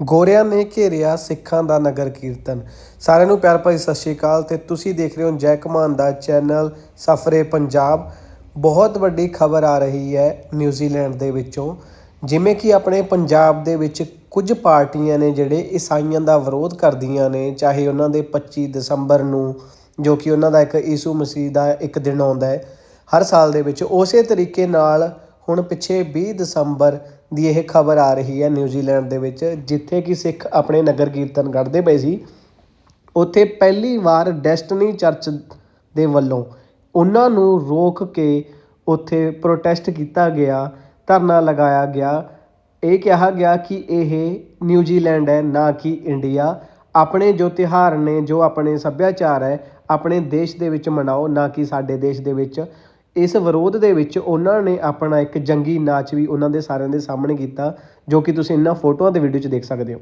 ਗੋਰਿਆਂ ਨੇ ਘੇਰਿਆ ਸਿੱਖਾਂ ਦਾ ਨਗਰ ਕੀਰਤਨ। ਸਾਰਿਆਂ ਨੂੰ ਪਿਆਰ ਭਰੀ ਸਤਿ ਸ਼੍ਰੀ ਅਕਾਲ ਤੇ ਤੁਸੀਂ ਦੇਖ ਰਹੇ ਹੋ ਜੈ ਕਮਾਨ ਦਾ ਚੈਨਲ ਸਫਰੇ ਪੰਜਾਬ। ਬਹੁਤ ਵੱਡੀ ਖਬਰ ਆ ਰਹੀ ਹੈ ਨਿਊਜ਼ੀਲੈਂਡ ਦੇ ਵਿੱਚੋਂ, ਜਿਵੇਂ ਕਿ ਆਪਣੇ ਪੰਜਾਬ ਦੇ ਵਿੱਚ ਕੁਝ ਪਾਰਟੀਆਂ ਨੇ ਜਿਹੜੇ ਈਸਾਈਆਂ ਦਾ ਵਿਰੋਧ ਕਰਦੀਆਂ ਨੇ, ਚਾਹੇ ਉਹਨਾਂ ਦੇ 25 ਦਸੰਬਰ ਨੂੰ, ਜੋ ਕਿ ਉਹਨਾਂ ਦਾ ਇੱਕ ਈਸੂ ਮਸੀਹ ਦਾ ਇੱਕ ਦਿਨ ਆਉਂਦਾ ਹੈ, ਹਰ ਸਾਲ ਦੇ ਵਿੱਚ। ਉਸੇ ਤਰੀਕੇ ਨਾਲ ਹੁਣ ਪਿੱਛੇ 20 ਦਸੰਬਰ ਦੀ ਇਹ ਖਬਰ ਆ ਰਹੀ ਹੈ ਨਿਊਜ਼ੀਲੈਂਡ ਦੇ ਵਿੱਚ, ਜਿੱਥੇ ਕਿ ਸਿੱਖ ਆਪਣੇ ਨਗਰ ਕੀਰਤਨ ਕੱਢਦੇ ਪਏ ਸੀ। ਉੱਥੇ ਪਹਿਲੀ ਵਾਰ ਡੈਸਟਨੀ ਚਰਚ ਦੇ ਵੱਲੋਂ ਉਹਨਾਂ ਨੂੰ ਰੋਕ ਕੇ ਉੱਥੇ ਪ੍ਰੋਟੈਸਟ ਕੀਤਾ ਗਿਆ, ਧਰਨਾ ਲਗਾਇਆ ਗਿਆ। ਇਹ ਕਿਹਾ ਗਿਆ ਕਿ ਇਹ ਨਿਊਜ਼ੀਲੈਂਡ ਹੈ, ਨਾ ਕਿ ਇੰਡੀਆ। ਆਪਣੇ ਜੋ ਤਿਉਹਾਰ ਨੇ, ਜੋ ਆਪਣੇ ਸੱਭਿਆਚਾਰ ਹੈ, ਆਪਣੇ ਦੇਸ਼ ਦੇ ਵਿੱਚ ਮਨਾਓ, ਨਾ ਕਿ ਸਾਡੇ ਦੇਸ਼ ਦੇ ਵਿੱਚ। ਇਸ ਵਿਰੋਧ ਦੇ ਵਿੱਚ ਉਹਨਾਂ ਨੇ ਆਪਣਾ ਇੱਕ ਜੰਗੀ ਨਾਚ ਵੀ ਉਹਨਾਂ ਦੇ ਸਾਰਿਆਂ ਦੇ ਸਾਹਮਣੇ ਕੀਤਾ, ਜੋ ਕਿ ਤੁਸੀਂ ਇਹਨਾਂ ਫੋਟੋਆਂ ਦੇ ਵੀਡੀਓ 'ਚ ਦੇਖ ਸਕਦੇ ਹੋ।